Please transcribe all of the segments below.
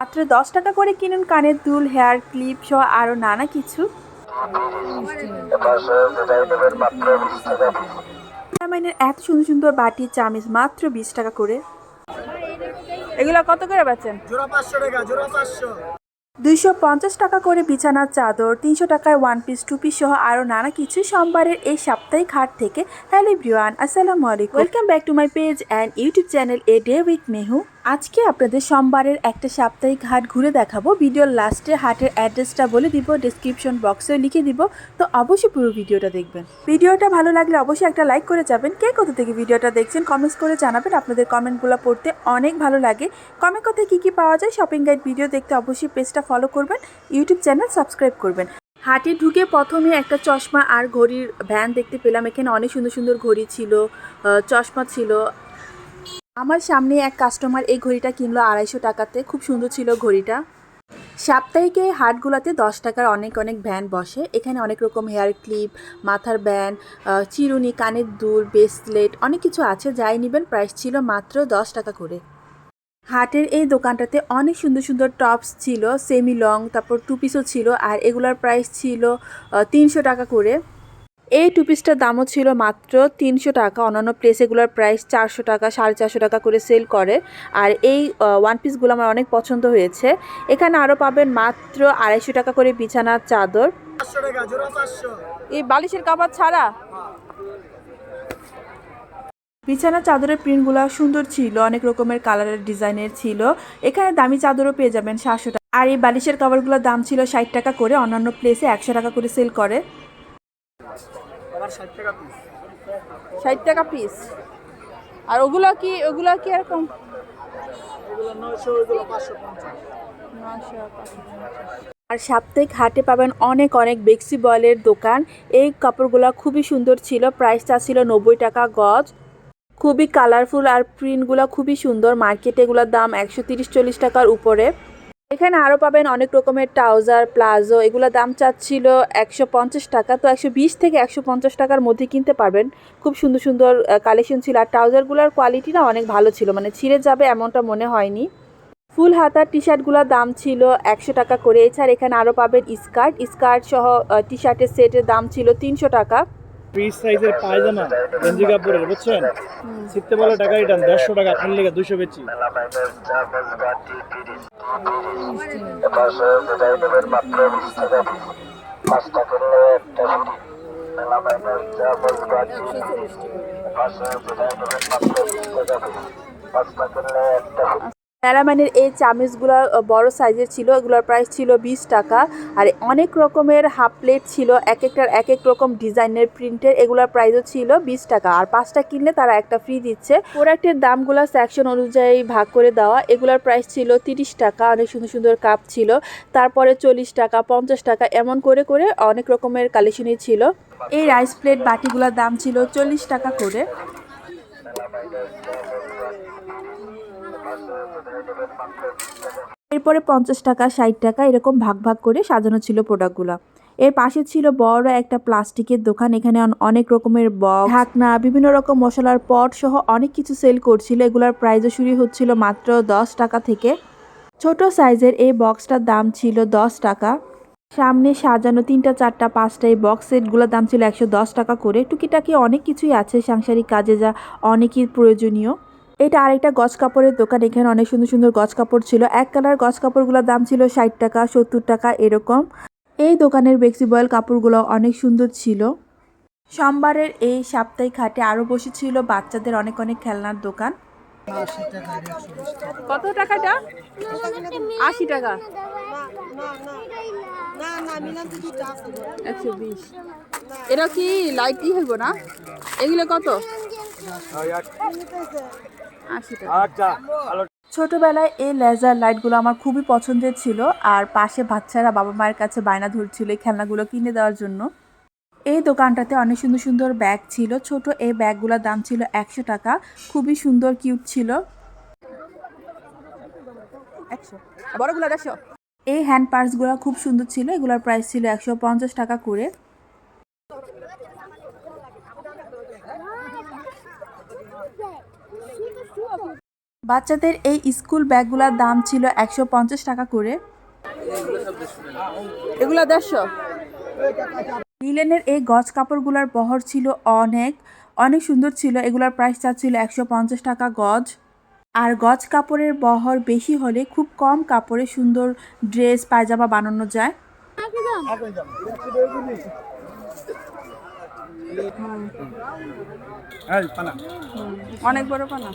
মাত্র দশ টাকা করে কিনুন কানের দুল হেয়ার ক্লিপ সহ আরও নানা কিছু। এত সুন্দর সুন্দর বাটি চামিচ মাত্র বিশ টাকা করে। এগুলো কত করে বেচেন? দুইশো পঞ্চাশ টাকা করে বিছানার চাদর তিনশো টাকায় ওয়ান পিস টু পিস সহ আরও নানা কিছু সোমবারের এই সাপ্তাহিক হাট থেকে। হ্যালো ব্রিওয়ান আসসালামু আলাইকুম। Welcome back to my page and YouTube channel a day with Mehu আজকে আপনাদের সোমবারের একটা সাপ্তাহিক হাট ঘুরে দেখাবো। ভিডিওর লাস্টে হাটের অ্যাড্রেসটা বলে দিব ডিসক্রিপশন বক্সে লিখে দিব। তো অবশ্যই পুরো ভিডিওটা দেখবেন। ভিডিওটা ভালো লাগলে অবশ্যই একটা লাইক করে যাবেন। কে কোথা থেকে ভিডিওটা দেখছেন কমেন্টস করে জানাবেন। আপনাদের কমেন্টগুলো পড়তে অনেক ভালো লাগে। কমেন্ট কোথায়, কী কী পাওয়া যায় শপিং গাইড ভিডিও দেখতে অবশ্যই পেজটা ফলো করবেন ইউটিউব চ্যানেল সাবস্ক্রাইব করবেন। হাটে ঢুকে প্রথমে একটা চশমা আর ঘড়ির ভ্যান দেখতে পেলাম। এখানে অনেক সুন্দর সুন্দর ঘড়ি ছিল চশমা ছিল। আমার সামনে এক কাস্টমার এই ঘড়িটা কিনলো আড়াইশো টাকাতে। খুব সুন্দর ছিল ঘড়িটা। সাপ্তাহিকে হাটগুলোতে দশ টাকার অনেক অনেক ভ্যান বসে। এখানে অনেক রকম হেয়ার ক্লিপ মাথার ব্যান চিরুনি, কানের দুল ব্রেসলেট অনেক কিছু আছে। যাই নেবেন প্রাইস ছিল মাত্র দশ টাকা করে। হাটের এই দোকানটাতে অনেক সুন্দর সুন্দর টপস ছিল সেমি লং তারপর টু পিসও ছিল, আর এগুলোর প্রাইস ছিল তিনশো টাকা করে। এই টু পিসটার দামও ছিল মাত্র তিনশো টাকা। অন্যান্য প্লেস এগুলোর প্রাইস চারশো টাকা সাড়ে চারশো টাকা করে সেল করে। আর এই ওয়ান পিসগুলো আমার অনেক পছন্দ হয়েছে। এখানে আরও পাবেন মাত্র আড়াইশো টাকা করে বিছানার চাদর। এই বালিশের কাপড় ছাড়া? বিছানা চাদরের প্রিন্টগুলো সুন্দর ছিল অনেক রকমের কালারের ডিজাইনের ছিল। এখানে দামি চাদরও পেয়ে যাবেন সাতশো টাকা। আর এই বালিশের কাভারগুলোর দাম ছিল ষাট টাকা করে অন্যান্য প্লেসে একশো টাকা করে সেল করে। ষাট টাকা পিস আর ওগুলো কি ওগুলো কি এরকম আর সাপ্তাহিক হাটে পাবেন অনেক অনেক বেক্সি বয়েলের দোকান। এই কাপড়গুলো খুবই সুন্দর ছিল। প্রাইসটা ছিল নব্বই টাকা গজ। খুবই কালারফুল আর প্রিন্টগুলো খুবই সুন্দর। মার্কেটে এগুলোর দাম একশো তিরিশ চল্লিশ টাকার উপরে। এখানে আরও পাবেন অনেক রকমের ট্রাউজার, প্লাজো এগুলোর দাম চাচ্ছিল একশো পঞ্চাশ টাকা। তো একশো বিশ থেকে একশো পঞ্চাশ টাকার মধ্যে কিনতে পারবেন। খুব সুন্দর সুন্দর কালেকশন ছিল। আর ট্রাউজারগুলোর কোয়ালিটি না অনেক ভালো ছিল। মানে ছিঁড়ে যাবে এমনটা মনে হয়নি। ফুল হাতার টি শার্টগুলোর দাম ছিল একশো টাকা করে। এছাড়া এখানে আরও পাবেন স্কার্ট। স্কার্ট সহ টি শার্টের সেটের দাম ছিল তিনশো টাকা। পিস সাইজের পায়জামা, গেঞ্জি কাপড়ের, বুঝছেন? শিখতে বলে টাকা রিটার্ন দেড়শো টাকা, আপনার লেগে দুশো বেচি। প্যারাম্যানের এই চামিচগুলো বড় সাইজের ছিল, এগুলোর প্রাইস ছিল বিশ টাকা। আর অনেক রকমের হাফ প্লেট ছিল, এক একটার এক এক রকম ডিজাইনের প্রিন্টের এগুলোর প্রাইসও ছিল বিশ টাকা। আর পাঁচটা কিনলে তারা একটা ফ্রি দিচ্ছে। প্রোডাক্টের দামগুলো সেকশন অনুযায়ী ভাগ করে দেওয়া, এগুলোর প্রাইস ছিল তিরিশ টাকা, অনেক সুন্দর সুন্দর কাপ ছিল। তারপরে চল্লিশ টাকা, পঞ্চাশ টাকা, এমন করে করে অনেক রকমের কালেকশনই ছিল। এই রাইস প্লেট বাটিগুলোর দাম ছিল চল্লিশ টাকা করে। এরপরে পঞ্চাশ টাকা, ষাট টাকা এরকম ভাগ ভাগ করে সাজানো ছিল প্রোডাক্টগুলো। এর পাশে ছিল বড় একটা প্লাস্টিকের দোকান, এখানে অনেক রকমের বক্স ঢাকনা, বিভিন্ন রকম মশলার পট সহ অনেক কিছু সেল করছিল। এগুলোর প্রাইজও শুরু হচ্ছিল মাত্র দশ টাকা থেকে। ছোট সাইজের এই বক্সটার দাম ছিল দশ টাকা। সামনে সাজানো তিনটা, চারটা, পাঁচটা এই বক্স সেটগুলোর দাম ছিল একশো দশ টাকা করে। টুকিটাকি অনেক কিছুই আছে সাংসারিক কাজে যা অনেকই প্রয়োজনীয়। এটা আরেকটা গজ কাপড়ের দোকান। এখানে অনেক সুন্দর সুন্দর গজ কাপড় ছিল। এক কালার গজ কাপড়গুলোর দাম ছিল ষাট টাকা সত্তর টাকা এরকম। এই দোকানের বেক্সি বয়েল কাপড়গুলো অনেক সুন্দর ছিল। সোমবারের এই সাপ্তাহিক হাটে আরও বসেছিল বাচ্চাদের অনেক অনেক খেলনার দোকান। কত টাকাটা আশি টাকা। একশো বিশ। এটা কি লাইটই হইব না? এগুলো কত? আশি টাকা। আচ্ছা ছোটবেলায় এই লেজার লাইটগুলো আমার খুবই পছন্দের ছিল আর পাশে বাচ্চারা বাবা মায়ের কাছে বায়না ধরছিল এই খেলনাগুলো কিনে দেওয়ার জন্য। এই দোকানটাতে অনেক সুন্দর সুন্দর ব্যাগ ছিল ছোট এই ব্যাগগুলোর দাম ছিল একশো টাকা খুবই সুন্দর কিউট ছিল। একশো। বড়গুলো একশো এই হ্যান্ড পার্সগুলো খুব সুন্দর ছিল এগুলোর প্রাইস ছিল একশো পঞ্চাশ টাকা করে। বাচ্চাদের এই স্কুল ব্যাগগুলোর দাম ছিল একশো পঞ্চাশ টাকা করে। এগুলো দেড়শো। লিলেনের এই গজ কাপড়গুলোর বহর ছিল অনেক অনেক সুন্দর ছিল। এগুলোর প্রাইস চাচ্ছিল একশো পঞ্চাশ টাকা গজ। আর গজ কাপড়ের বহর বেশি হলে খুব কম কাপড়ে সুন্দর ড্রেস পায়জামা বানানো যায়। অনেক বড় পানা।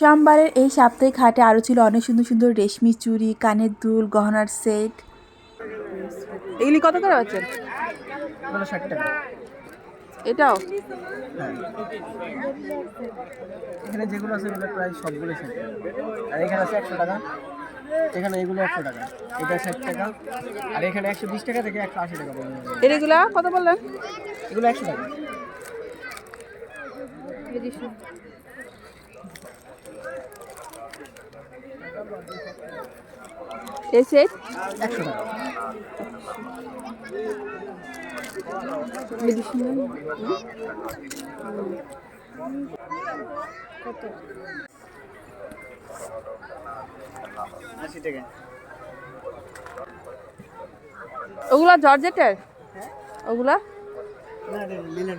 সোমবারের এই সাপ্তাহিক হাটে আরও ছিল অনেক সুন্দর সুন্দর রেশমি চুড়ি কানের দুল গহনার সেট। এগুলি কত করে হচ্ছে? টাকা এটাও? এখানে যেগুলো আছে এগুলো প্রায় সবগুলো ষাট আর এখানে আছে একশো টাকা। এখানে এগুলো একশো টাকা। এটা ষাট টাকা। আর এখানে একশো বিশ টাকা থেকে একশো আশি টাকা পর্যন্ত। এগুলা কত বললেন? এগুলো একশো টাকা। এই সেট একশো টাকা। আশি টাকা। ওগুলা জর্জেটের? ওগুলা? না লিলেন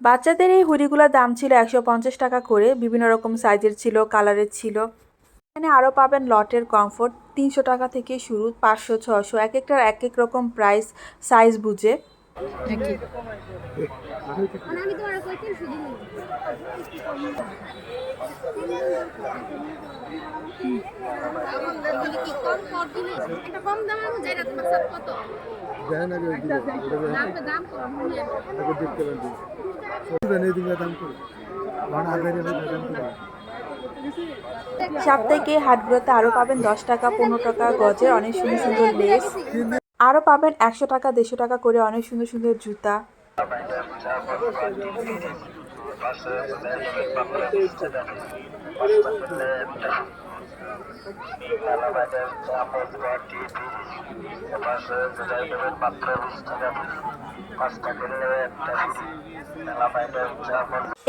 বাচ্চাদের এই হুডিগুলোর দাম ছিল একশো পঞ্চাশ টাকা করে বিভিন্ন রকম সাইজের ছিল কালারের ছিল। এখানে আরও পাবেন লটের কমফোর্ট তিনশো টাকা থেকে শুরু পাঁচশো ছশো এক একটার এক এক রকম প্রাইস সাইজ বুঝে। আমি সাপ্তাহিক হাটগুলোতে আরও পাবেন দশ টাকা, পনেরো টাকা গজের অনেক সুন্দর সুন্দর লেস। আরও পাবেন একশো টাকা, দেড়শো টাকা করে অনেক সুন্দর সুন্দর জুতা।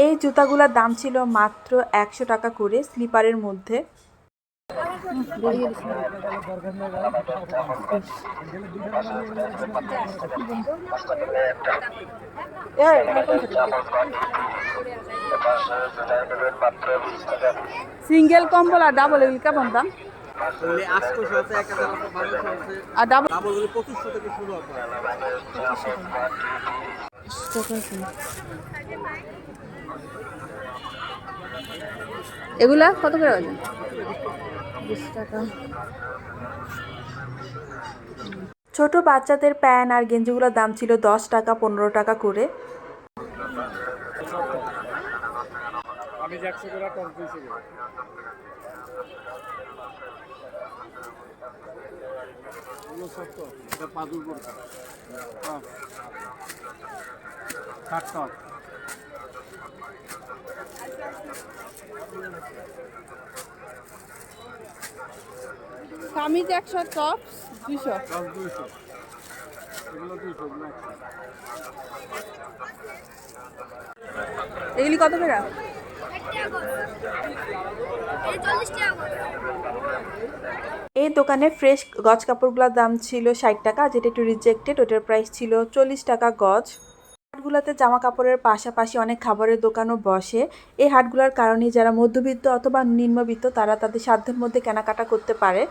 এই জুতাগুলোর দাম ছিল মাত্র একশো টাকা করে স্লিপারের মধ্যে। সিঙ্গেল কম্বল আর ডাবল এগুলি কেমন দাম আর ডাবল পঁচিশশো থেকে শুরু হবে এগুলা কত করে আছে বিশ টাকা ছোট বাচ্চাদের প্যান আর গেঞ্জিগুলোর দাম ছিল দশ টাকা পনেরো টাকা করে আমি একশো করে কম দুইশো করে এটা পাদুর ষাট কামিজ একশো টপ দুইশো। দুইশো। এগুলো দুইশো এগুলো কত করে? এই দোকানে ফ্রেশ গজ কাপড়গুলোর দাম ছিল ষাট টাকা, যেটা একটু রিজেক্টেড ওটার প্রাইস ছিল চল্লিশ টাকা গজ। হাটগুলোতে জামা কাপড়ের পাশাপাশি অনেক খাবারের দোকানও বসে। এই হাটগুলোর কারণে যারা মধ্যবিত্ত অথবা নিম্নবিত্ত, তারা তাদের সাধ্যের মধ্যে কেনাকাটা করতে পারে।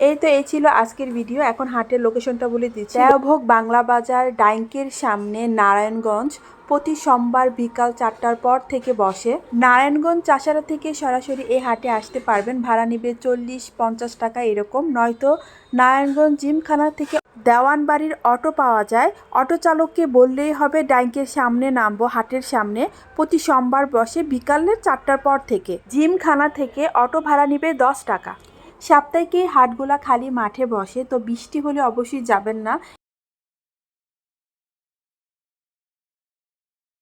এই তো এই ছিল আজকের ভিডিও এখন হাটের লোকেশনটা বলে দিচ্ছি। দেওভোগ বাংলা বাজার ডাইঙ্কের সামনে, নারায়ণগঞ্জ। প্রতি সোমবার বিকাল চারটার পর থেকে বসে। নারায়ণগঞ্জ চাষারা থেকে সরাসরি এই হাটে আসতে পারবেন। ভাড়া নিবে চল্লিশ, পঞ্চাশ টাকা এরকম। নয়তো নারায়ণগঞ্জ জিমখানা থেকে দেওয়ানবাড়ির অটো পাওয়া যায়। অটো চালককে বললেই হবে ডাইঙ্কের সামনে নামবো, হাটের সামনে। প্রতি সোমবার বসে বিকালের চারটার পর থেকে। জিমখানা থেকে অটো ভাড়া নিবে দশ টাকা। সাপ্তাহিক হাটগুলা খালি মাঠে বসে, তো বৃষ্টি হলে অবশ্যই যাবেন না।